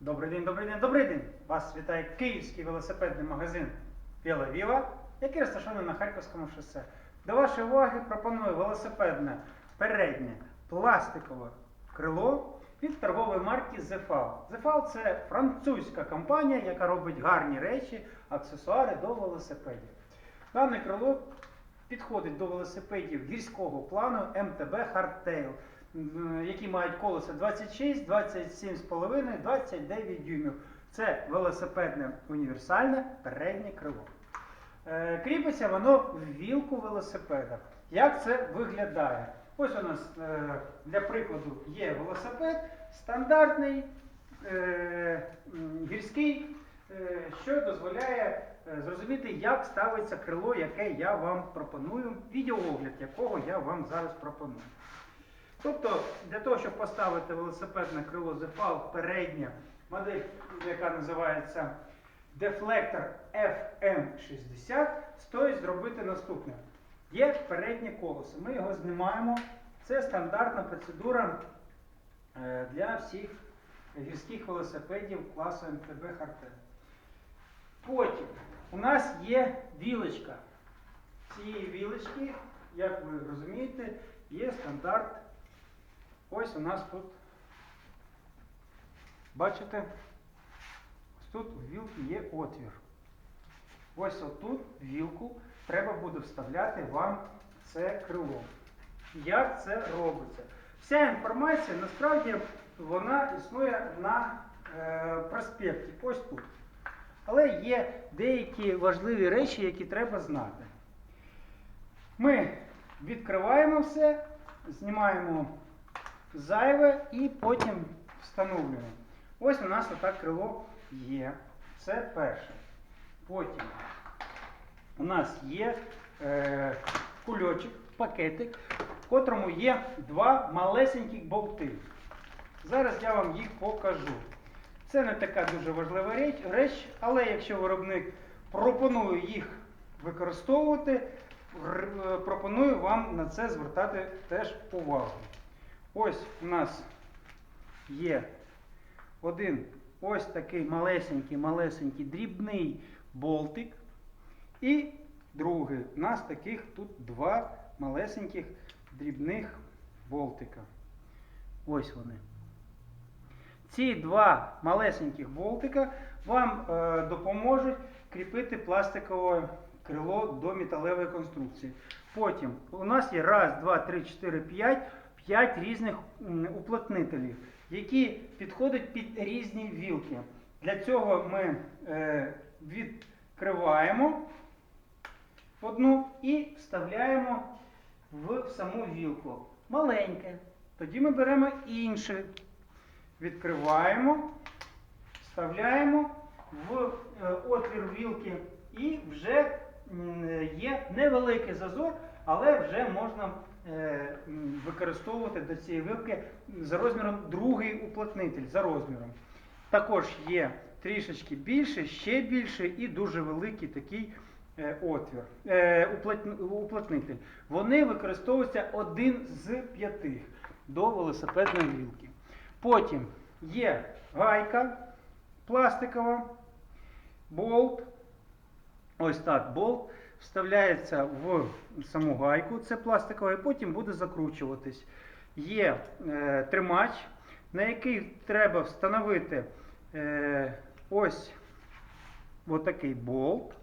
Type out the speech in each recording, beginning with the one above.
Добрий день, добрий день, добрий день! Вас вітає київський велосипедний магазин Віла Віва, який розташований на Харківському шосе. До вашої уваги пропоную велосипедне переднє пластикове крило від торгової марки Zefal. Zefal – це французька компанія, яка робить гарні речі, аксесуари до велосипедів. Дане крило підходить до велосипедів гірського плану МТБ Hardtail, які мають колеса 26, 27,5, 29 дюймів. Це велосипедне універсальне переднє крило. Е, Кріпиться воно в вілку велосипеда. Як це виглядає? Ось у нас е, для прикладу є велосипед стандартний, е, гірський, е, що дозволяє е, зрозуміти, як ставиться крило, яке я вам пропоную, відеоогляд якого я вам зараз пропоную. Тобто, для того, щоб поставити велосипедне крило Zefal переднє, модель, яка називається Deflector FM60, стоїть зробити наступне. Є переднє колесо. Ми його знімаємо. Це стандартна процедура е, для всіх гірських велосипедів класу МТБ Hardtail. Потім у нас є вілочка. Цієї вілочки, як ви розумієте, є стандарт. Ось у нас тут, бачите, ось тут у вілки є отвір. Ось отут вілку треба буде вставляти вам це крило. Як це робиться? Вся інформація насправді вона існує на е, проспекті, ось тут. Але є деякі важливі речі, які треба знати. Ми відкриваємо все, знімаємо зайве і потім встановлюємо. Ось у нас отак крило є. Це перше. Потім у нас є е, кульочок, пакетик, в котрому є два малесеньких болти. Зараз я вам їх покажу. Це не така дуже важлива реч, але якщо виробник пропонує їх використовувати, е, пропоную вам на це звертати теж увагу. Ось у нас є один ось такий малесенький, малесенький дрібний болтик. І другий. У нас таких тут два малесеньких дрібних болтика. Ось вони. Ці два малесеньких болтика вам е, допоможуть кріпити пластикове крило до металевої конструкції. Потім у нас є раз, два, три, чотири, п'ять, п'ять різних уплотнителів, які підходять під різні вілки. Для цього ми е, відкриваємо одну і вставляємо в саму вілку. Маленьке. Тоді ми беремо інше. Відкриваємо, вставляємо в е, отвір вілки і вже м, є невеликий зазор, але вже можна е, використовувати до цієї вилки за розміром другий уплотнитель за розміром. Також є трішечки більше, ще більше і дуже великий такий е, отвір, е, уплотнитель. Вони використовуються один з п'яти до велосипедної вілки. Потім є гайка пластикова, болт. Ось так болт вставляється в саму гайку, це пластикова, і потім буде закручуватись. Є е, тримач, на який треба встановити е, ось отакий болт.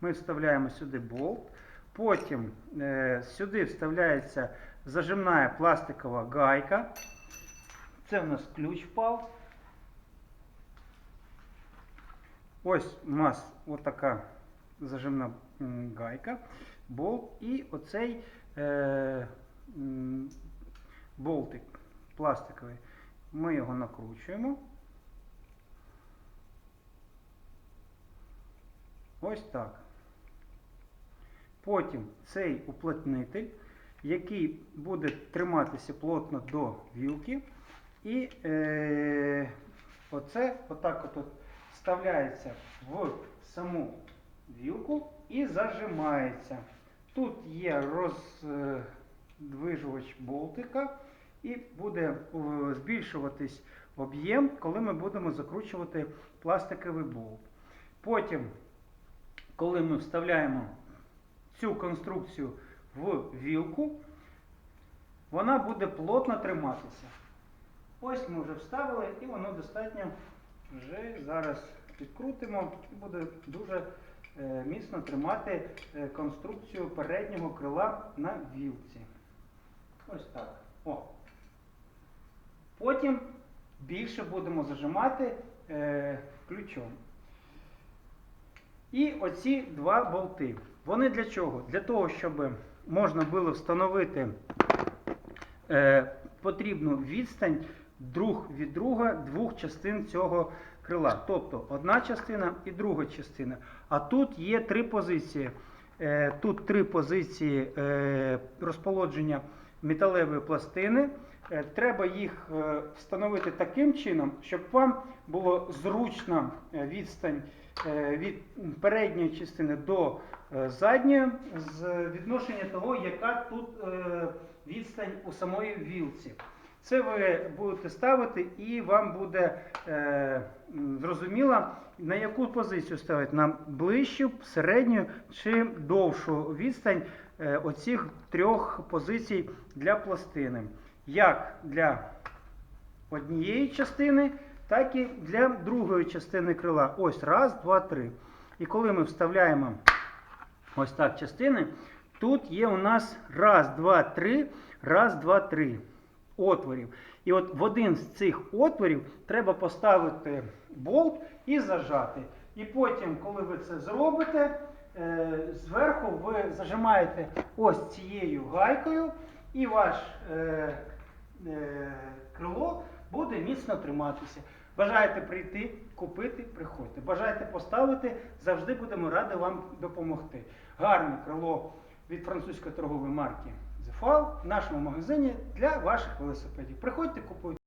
Ми вставляємо сюди болт. Потім е, сюди вставляється зажимна пластикова гайка. Це в нас ключ впав. Ось у нас отака зажимна гайка, болт і оцей е, болтик пластиковий. Ми його накручуємо. Ось так. Потім цей уплотнитель, який буде триматися плотно до вілки. І е, оце отак от, вставляється в саму вілку і зажимається. Тут є роздвижувач болтика і буде е, збільшуватись об'єм, коли ми будемо закручувати пластиковий болт. Потім, коли ми вставляємо цю конструкцію в вілку, вона буде плотно триматися. Ось ми вже вставили і воно достатньо вже зараз підкрутимо і буде дуже міцно тримати е, конструкцію переднього крила на вілці. Ось так. О. Потім більше будемо зажимати е, ключом. І оці два болти. Вони для чого? Для того, щоб можна було встановити е, потрібну відстань друг від друга двох частин цього крила. Тобто одна частина і друга частина. А тут є три позиції. Е, тут три позиції е, розполодження металевої пластини. Е, Треба їх встановити таким чином, щоб вам було зручна відстань від передньої частини до задньої з відношення того, яка тут відстань у самої вілці. Це ви будете ставити і вам буде е, зрозуміло, на яку позицію ставити, на ближчу, середню чи довшу відстань е, оцих трьох позицій для пластини. Як для однієї частини, так і для другої частини крила. Ось раз, два, три. І коли ми вставляємо ось так частини, тут є у нас раз, два, три, раз, два, три отворів. І от в один з цих отворів треба поставити болт і зажати. І потім, коли ви це зробите, е, зверху ви зажимаєте ось цією гайкою, і ваш е, е, крило буде міцно триматися. Бажаєте прийти, купити, приходьте. Бажаєте поставити, завжди будемо раді вам допомогти. Гарне крило від французької торгової марки Zefal в нашому магазині для ваших велосипедів. Приходьте, купуйте.